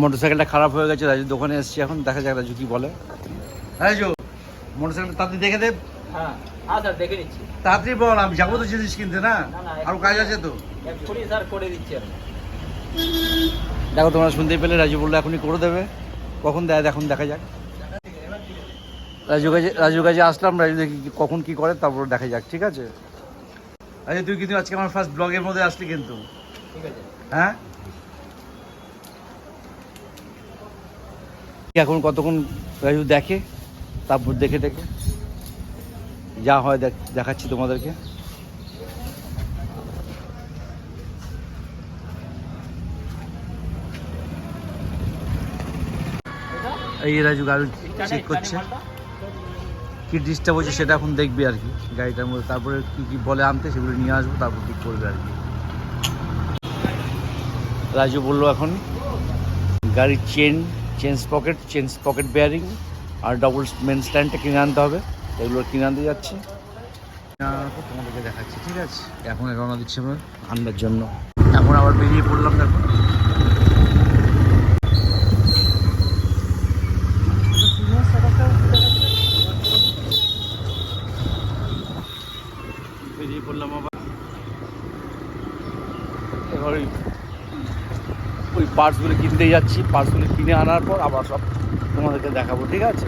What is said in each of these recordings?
Motor সাইকেলটা খারাপ হয়ে গেছে রাজু দোকানে এসছি এখন দেখা যাক রাজু কি বলে। রাজু মোটর সাইকেলটা তাড়াতাড়ি দেখে দে। হ্যাঁ হ্যাঁ স্যার দেখে নিচ্ছি। তাড়াতাড়ি বল আমি যাব তো জিনিস কিনতে না? আর কাজ আছে তো। স্যার করে দিচ্ছি দেখো তোমরা শুনতেই পেলে রাজু বলল এখনই করে দেবে। কখন দেয় এখন দেখা যাক। রাজু কাছে রাজুর কাছে আসলাম রাজু দেখি কখন কি করে তারপর দেখা যাক ঠিক আছে? আচ্ছা তুই কিন্তু আজকে আমার ফার্স্ট ব্লগের মধ্যে আসলি কিন্তু। হ্যাঁ? এখন কতক্ষণ রাজু দেখে, তারপর দেখে দেখে। যা হয় দেখ, দেখাচ্ছি তোমাদেরকে। এই রাজু গাড়ি চেক করছে। কি ডিস্টার্ব হচ্ছে সেটা এখন দেখবি আর কি, গাড়িটার মধ্যে। তারপরে কি কি বলে আনতে সেগুলো নিয়ে আসব, তারপর ঠিক করবে আর কি। রাজু বলল এখন, গাড়ির chain chain pocket chain pocket bearing আর ডবল মেন স্ট্যান্ডটা কিনে আনতে হবে। এগুলো কিনে আনতে যাচ্ছি। তোমাদেরকে দেখাচ্ছি ঠিক আছে? এখন রওনা দিচ্ছি আমরা। আনবার জন্য। এখন আবার বেরিয়ে পড়লাম দেখো। বেরিয়ে পড়লাম আবার। এবার ওই পার্টসগুলো কিনতে যাচ্ছি পার্টসগুলো কিনে আনার পর আবার সব তোমাদেরকে দেখাবো ঠিক আছে?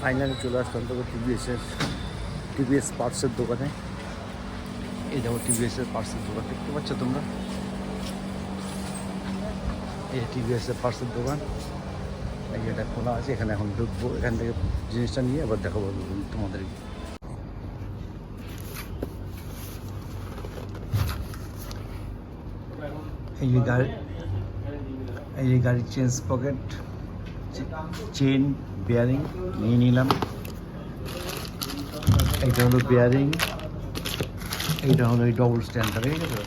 ফাইনালি চলে আসলাম তোকে টিভিএসের, টিভিএস পার্টসের দোকানে। এই দেখো টিভিএসের পার্টসের দোকান, দেখতে পাচ্ছ তোমরা? এই টিভিএসের পার্টসের দোকান, এই এটা খোলা আছে, এখানে এখন ঢুকবো, এখান থেকে জিনিসটা নিয়ে আবার দেখাবো তোমাদেরকে এই গাড়ি, এই গাড়ির চেঞ্জ পকেট চেন বেয়ারিং নিয়ে নিলাম। এইটা হলো বেয়ারিং এইটা হলো এই ডবল স্ট্যান্ডটা ঠিক আছে?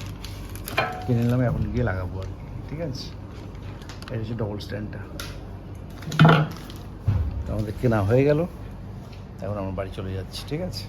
কিনে নিলাম, এখন গিয়ে লাগাবো আর কি, ঠিক আছে? এটা হচ্ছে ডবল স্ট্যান্ডটা আমাদের কেনা হয়ে গেল, এখন আমরা বাড়ি চলে যাচ্ছি, ঠিক আছে?